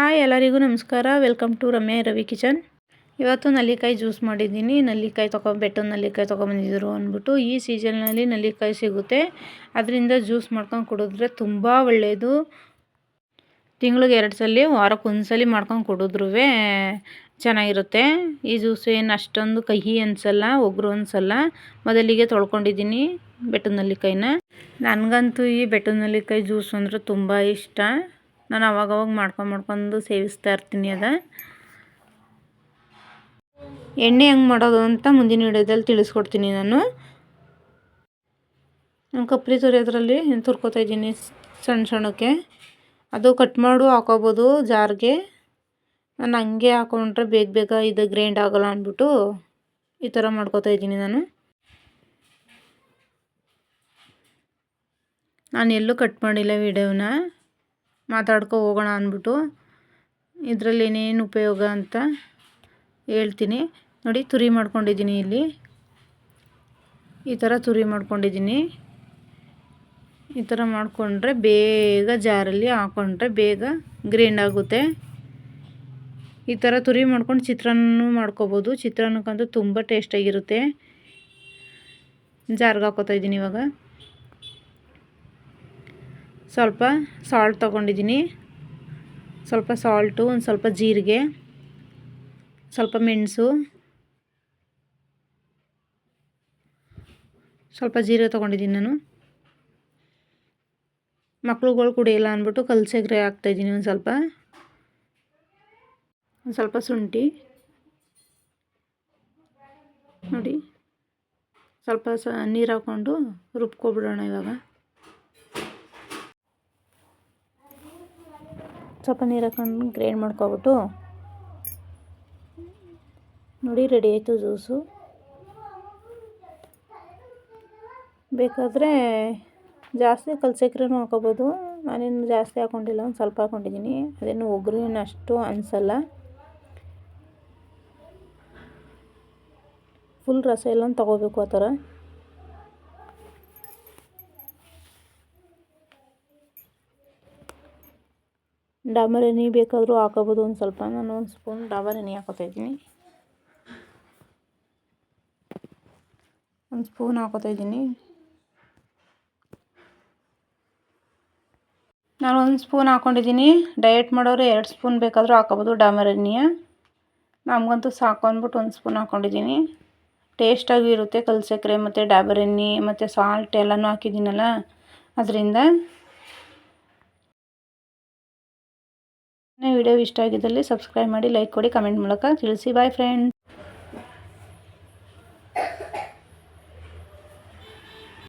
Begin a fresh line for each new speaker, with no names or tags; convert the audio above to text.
Hi ಎಲ್ಲರಿಗೂ ನಮಸ್ಕಾರ. Welcome to Ramya Ravi kitchen. ಇವತ್ತು ನಲ್ಲಿಕಾಯಿ ಜ್ಯೂಸ್ ಮಾಡಿದ್ದೀನಿ. ನಲ್ಲಿಕಾಯಿ ತೊಗೊಬೆಟ್ಟು ನಲ್ಲಿಕಾಯಿ ತೊಗೊಬಂದಿದ್ರು ಅಂದ್ಬಿಟ್ಟು ಈ ಸೀಸನ್ನಲ್ಲಿ ನಲ್ಲಿಕಾಯಿ ಸಿಗುತ್ತೆ. ಅದರಿಂದ ಜ್ಯೂಸ್ ಮಾಡ್ಕೊಂಡು ಕುಡಿದ್ರೆ ತುಂಬ ಒಳ್ಳೆಯದು ತಿಂಗಳಿಗೆ ಎರಡು ಸಲ ವಾರಕ್ಕೆ ಒಂದು ಮಾಡ್ಕೊಂಡು ಕುಡಿದ್ರೂ ಚೆನ್ನಾಗಿರುತ್ತೆ. ಈ ಜ್ಯೂಸ್ ಏನು ಅಷ್ಟೊಂದು ಕಹಿ ಅನಿಸಲ್ಲ, ಒಗ್ರು ಅನಿಸಲ್ಲ. ಮೊದಲಿಗೆ ತೊಳ್ಕೊಂಡಿದ್ದೀನಿ ಬೆಟ್ಟದ ನಲ್ಲಿಕಾಯಿನ. ನನಗಂತೂ ಈ ಬೆಟ್ಟದ ನಲ್ಲಿಕಾಯಿ ಜ್ಯೂಸ್ ಅಂದರೆ ತುಂಬ ಇಷ್ಟ. ನಾನು ಅವಾಗವಾಗ ಮಾಡ್ಕೊಂಡು ಮಾಡ್ಕೊಂಡು ಸೇವಿಸ್ತಾ ಇರ್ತೀನಿ ಅದ. ಎಣ್ಣೆ ಹೆಂಗೆ ಮಾಡೋದು ಅಂತ ಮುಂದಿನ ವಿಡಿಯೋದಲ್ಲಿ ತಿಳಿಸ್ಕೊಡ್ತೀನಿ ನಾನು. ನಾನು ಕಪ್ರಿ ತುರಿಯೋದ್ರಲ್ಲಿ ತುರ್ಕೋತಾ ಇದ್ದೀನಿ ಸಣ್ಣ ಸಣ್ಣಕ್ಕೆ. ಅದು ಕಟ್ ಮಾಡು, ಹಾಕೋಬೋದು ಜಾರ್ಗೆ. ನಾನು ಹಂಗೆ ಹಾಕೊಂಡ್ರೆ ಬೇಗ ಬೇಗ ಇದು ಗ್ರೈಂಡ್ ಆಗೋಲ್ಲ ಅಂದ್ಬಿಟ್ಟು ಈ ಥರ ಮಾಡ್ಕೋತಾ ಇದ್ದೀನಿ ನಾನು. ನಾನು ಎಲ್ಲೂ ಕಟ್ ಮಾಡಿಲ್ಲ ವಿಡಿಯೋನ. ಮಾತಾಡ್ಕೊ ಹೋಗೋಣ ಅಂದ್ಬಿಟ್ಟು ಇದರಲ್ಲಿ ಏನೇನು ಉಪಯೋಗ ಅಂತ ಹೇಳ್ತೀನಿ. ನೋಡಿ, ತುರಿ ಮಾಡ್ಕೊಂಡಿದ್ದೀನಿ ಇಲ್ಲಿ. ಈ ಥರ ತುರಿ ಮಾಡ್ಕೊಂಡಿದ್ದೀನಿ. ಈ ಥರ ಮಾಡಿಕೊಂಡ್ರೆ ಬೇಗ ಜಾರಲ್ಲಿ ಹಾಕ್ಕೊಂಡ್ರೆ ಬೇಗ ಗ್ರೈಂಡ್ ಆಗುತ್ತೆ. ಈ ಥರ ತುರಿ ಮಾಡ್ಕೊಂಡು ಚಿತ್ರಾನ್ನ ಮಾಡ್ಕೋಬೋದು. ಚಿತ್ರಾನ್ನಕ್ಕಂತೂ ತುಂಬ ಟೇಸ್ಟಾಗಿರುತ್ತೆ. ಜಾರ್ಗೆ ಹಾಕೋತಾ ಇದ್ದೀನಿ ಇವಾಗ. ಸ್ವಲ್ಪ ಸಾಲ್ಟ್ ತೊಗೊಂಡಿದ್ದೀನಿ. ಸ್ವಲ್ಪ ಸಾಲ್ಟು ಒಂದು ಸ್ವಲ್ಪ ಜೀರಿಗೆ, ಸ್ವಲ್ಪ ಮೆಣಸು, ಸ್ವಲ್ಪ ಜೀರಿಗೆ ತೊಗೊಂಡಿದ್ದೀನಿ ನಾನು. ಮಕ್ಳುಗಳು ಕುಡಿಯಲ್ಲ ಅಂದ್ಬಿಟ್ಟು ಕಲ್ಸೆಗ್ರೆ ಹಾಕ್ತಾಯಿದ್ದೀನಿ ಒಂದು ಸ್ವಲ್ಪ. ಒಂದು ಸ್ವಲ್ಪ ಶುಂಠಿ. ನೋಡಿ, ಸ್ವಲ್ಪ ಸ ನೀರು ಹಾಕ್ಕೊಂಡು ರುಬ್ಕೊಬಿಡೋಣ ಇವಾಗ. ಸ್ವಲ್ಪ ನೀರು ಹಾಕೊಂಡು ಗ್ರೈಂಡ್ ಮಾಡ್ಕೊಬಿಟ್ಟು ನೋಡಿ ರೆಡಿ ಆಯಿತು ಜ್ಯೂಸು. ಬೇಕಾದರೆ ಜಾಸ್ತಿ ಕಲ್ಸಕ್ರೂ ಹಾಕೋಬೋದು. ನಾನೇನು ಜಾಸ್ತಿ ಹಾಕೊಂಡಿಲ್ಲ, ಒಂದು ಸ್ವಲ್ಪ ಹಾಕೊಂಡಿದ್ದೀನಿ. ಅದೇನು ಒಗ್ಗರಣೆ ಅಷ್ಟು ಅನಿಸಲ್ಲ. ಫುಲ್ ರಸ ಎಲ್ಲ ತಗೋಬೇಕು ಆ ಥರ. ಡಾಬರ್ ಎಣ್ಣೆ ಬೇಕಾದರೂ ಹಾಕೋಬೋದು, ಒಂದು ಸ್ವಲ್ಪ. ನಾನು ಒಂದು ಸ್ಪೂನ್ ಡಾಬರ್ ಎಣ್ಣೆ ಹಾಕೋತಾ ಇದ್ದೀನಿ. ಒಂದು ಸ್ಪೂನ್ ಹಾಕೋತಾ ಇದ್ದೀನಿ. ನಾನು ಒಂದು ಸ್ಪೂನ್ ಹಾಕ್ಕೊಂಡಿದ್ದೀನಿ ಡಯಟ್ ಮಾಡೋರು ಎರಡು ಸ್ಪೂನ್ ಬೇಕಾದರೂ ಹಾಕೋಬೋದು ಡಾಮರ್ ಎಣ್ಣೆಯ. ನಮಗಂತೂ ಸಾಕು ಅಂದ್ಬಿಟ್ಟು ಒಂದು ಸ್ಪೂನ್ ಹಾಕ್ಕೊಂಡಿದ್ದೀನಿ ಟೇಸ್ಟಾಗಿ ಇರುತ್ತೆ ಕಲ್ಸಕ್ರೆ ಮತ್ತು ಡಾಬರ್ ಎಣ್ಣೆ ಮತ್ತು ಸಾಲ್ಟ್ ಎಲ್ಲನೂ ಹಾಕಿದ್ದೀನಲ್ಲ, ಅದರಿಂದ. ವಿಡಿಯೋ ಇಷ್ಟ ಆಗಿದ್ದಲ್ಲಿ ಸಬ್ಸ್ಕ್ರೈಬ್ ಮಾಡಿ ಲೈಕ್ ಕೊಡಿ ಕಮೆಂಟ್ ಮೂಲಕ ತಿಳಿಸಿ. Boy friend